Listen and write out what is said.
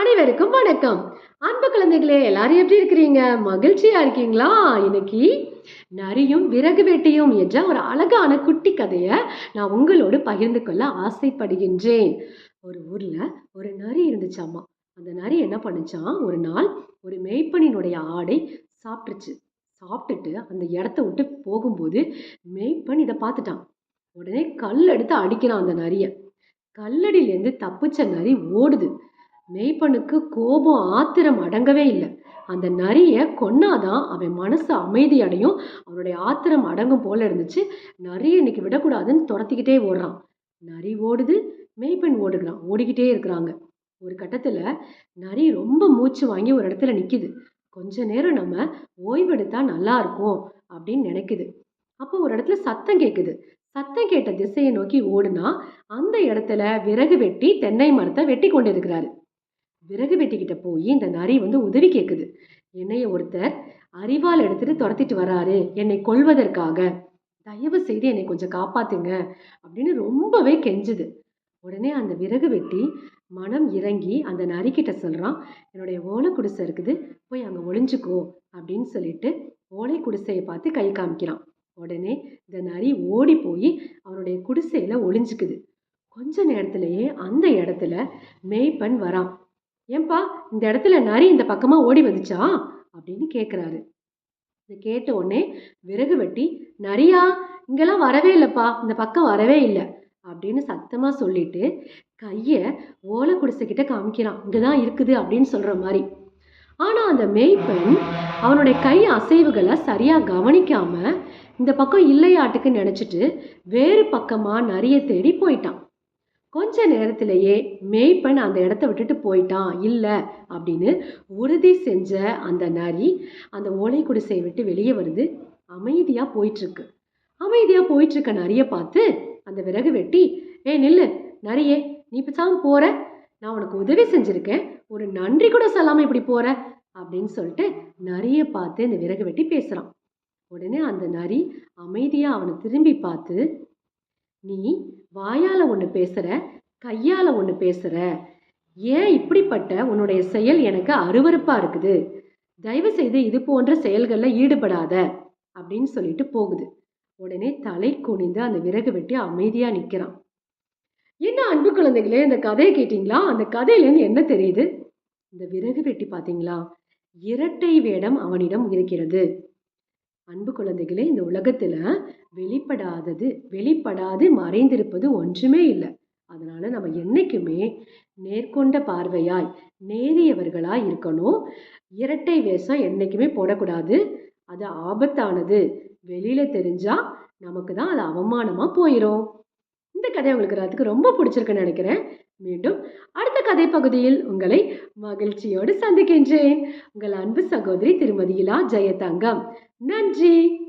அனைவருக்கும் வணக்கம். அன்பு குழந்தைகளே எல்லாரும் எப்படி இருக்கிறீங்க? மகிழ்ச்சியா இருக்கீங்களா? இன்னைக்கு நரியும் விறகு வெட்டியும் என்ற ஒரு அழகான குட்டி கதையை நான் உங்களோடு பகிர்ந்து கொள்ள ஆசைப்படுகின்றேன். ஒரு ஊர்ல ஒரு நரி இருந்துச்சாமா? அந்த நரி என்ன பண்ணுச்சான் ஒரு நாள் ஒரு மெய்ப்பனினுடைய ஆடை சாப்பிட்டுச்சு. சாப்பிட்டுட்டு அந்த இடத்த விட்டு போகும்போது மெய்ப்பன் இதை பார்த்துட்டான். உடனே கல் எடுத்து அடிக்கிறான் அந்த நரியை. கல்லடியிலேருந்து தப்பிச்ச நரி ஓடுது. மெய்ப்பனுக்கு கோபம் ஆத்திரம் அடங்கவே இல்லை. அந்த நரியை கொன்னாதான் அவன் மனசு அமைதி அடையும். அவனுடைய ஆத்திரம் அடங்கும் போல இருந்துச்சு. நரியை இன்னைக்கு விடக்கூடாதுன்னு துரத்திக்கிட்டே ஓடுறான். நரி ஓடுது மெய்ப்பெண் ஓடுகிறான் ஓடிக்கிட்டே இருக்கிறாங்க. ஒரு கட்டத்தில் நரி ரொம்ப மூச்சு வாங்கி ஒரு இடத்துல நிற்கிது கொஞ்ச நேரம் நம்ம ஓய்வெடுத்தா நல்லா இருக்கும் அப்படின்னு நினைக்குது. அப்போ ஒரு இடத்துல சத்தம் கேட்குது சத்தம் கேட்ட திசையை நோக்கி ஓடுனா அந்த இடத்துல விறகு வெட்டி தென்னை மரத்தை வெட்டி கொண்டிருக்கிறாரு. விறகு வெட்டிக்கிட்ட போய் இந்த நரி வந்து உதவி கேட்குது என்னைய ஒருத்தர் அறிவால் எடுத்துட்டு துரத்திட்டு வராரு. என்னை கொல்வதற்காக. தயவு செய்து என்னை கொஞ்சம் காப்பாத்துங்க அப்படின்னு ரொம்பவே கெஞ்சுது. உடனே அந்த விறகு வெட்டி மனம் இறங்கி அந்த நரிக்கிட்ட சொல்கிறான் என்னுடைய ஓலை குடிசை இருக்குது போய் அங்கே ஒளிஞ்சுக்கோ அப்படின்னு சொல்லிட்டு ஓலை குடிசையை பார்த்து கை காமிக்கிறான். உடனே இந்த நரி ஓடி போய் அவனுடைய குடிசையில் ஒளிஞ்சுக்குது. கொஞ்ச நேரத்திலேயே அந்த இடத்துல மேய்ப்பன் வரான். ஏன்பா இந்த இடத்துல நரி இந்த பக்கமா ஓடி வந்துச்சா? அப்படின்னு கேட்குறாரு இதை கேட்ட உடனே விறகு வெட்டி நரியா இங்கெல்லாம் வரவே இல்லைப்பா இந்த பக்கம் வரவே இல்லை அப்படின்னு சத்தமாக சொல்லிட்டு கையை ஓலை குடிசைக்கிட்ட காமிக்கிறான். இங்கே தான் இருக்குது அப்படின்னு சொல்கிற மாதிரி. ஆனால் அந்த மேய்ப்பன் அவனுடைய கை அசைவுகளை சரியாக கவனிக்காம இந்த பக்கம் இல்லையாட்டுக்கு நினச்சிட்டு வேறு பக்கமாக நரியை தேடி போயிட்டான். கொஞ்ச நேரத்திலேயே மேய்ப்பன் அந்த இடத்த விட்டுட்டு போயிட்டான். இல்லை அப்படின்னு உறுதி செஞ்ச அந்த நரி அந்த ஓலை குடிசையை விட்டு வெளியே வருது அமைதியாக போயிட்டுருக்கு. அமைதியாக போயிட்டுருக்க நரியை பார்த்து அந்த விறகு வெட்டி ஏ நில்லு. நரியே நீ பேசாம போகிற நான் உனக்கு உதவி செஞ்சுருக்கேன். ஒரு நன்றி கூட சொல்லாமல் இப்படி போகிற அப்படின்னு சொல்லிட்டு நரியை பார்த்து இந்த விறகு வெட்டி பேசுகிறான் உடனே அந்த நரி அமைதியாக அவனை திரும்பி பார்த்து நீ வாயால் ஒன்று பேசுகிற கையால் ஒன்று பேசுகிற ஏன் இப்படிப்பட்ட உன்னுடைய செயல் எனக்கு அருவருப்பாக இருக்குது? தயவு செய்து இது போன்ற செயல்களில் ஈடுபடாத அப்படின்னு சொல்லிட்டு போகுது. உடனே தலை குனிந்து அந்த விறகு வெட்டி அமைதியாக நிற்கிறான் என்ன அன்பு குழந்தைகளே இந்த கதையை கேட்டிங்களா? அந்த கதையிலேருந்து என்ன தெரியுது? இந்த விறகு வெட்டி பார்த்தீங்களா இரட்டை வேடம் அவனிடம் இருக்கிறது. அன்பு குழந்தைகளே இந்த உலகத்தில் வெளிப்படாதது வெளிப்படாது மறைந்திருப்பது ஒன்றுமே இல்லை. அதனால நம்ம என்னைக்குமே நேர்கொண்ட பார்வையாய் நேரியவர்களாய் இருக்கணும். இரட்டை வேஷம் என்றைக்குமே போடக்கூடாது. அது ஆபத்தானது. வெளியில் தெரிஞ்சால் நமக்கு தான் அது அவமானமாக போயிடும் இந்த கதை உங்களுக்கு அதுக்கு ரொம்ப பிடிச்சிருக்குன்னு நினைக்கிறேன். மீண்டும் அடுத்த கதை பகுதியில் உங்களை மகிழ்ச்சியோடு சந்திக்கின்றேன். உங்கள் அன்பு சகோதரி திருமதி இலா ஜெயதங்கம். நன்றி.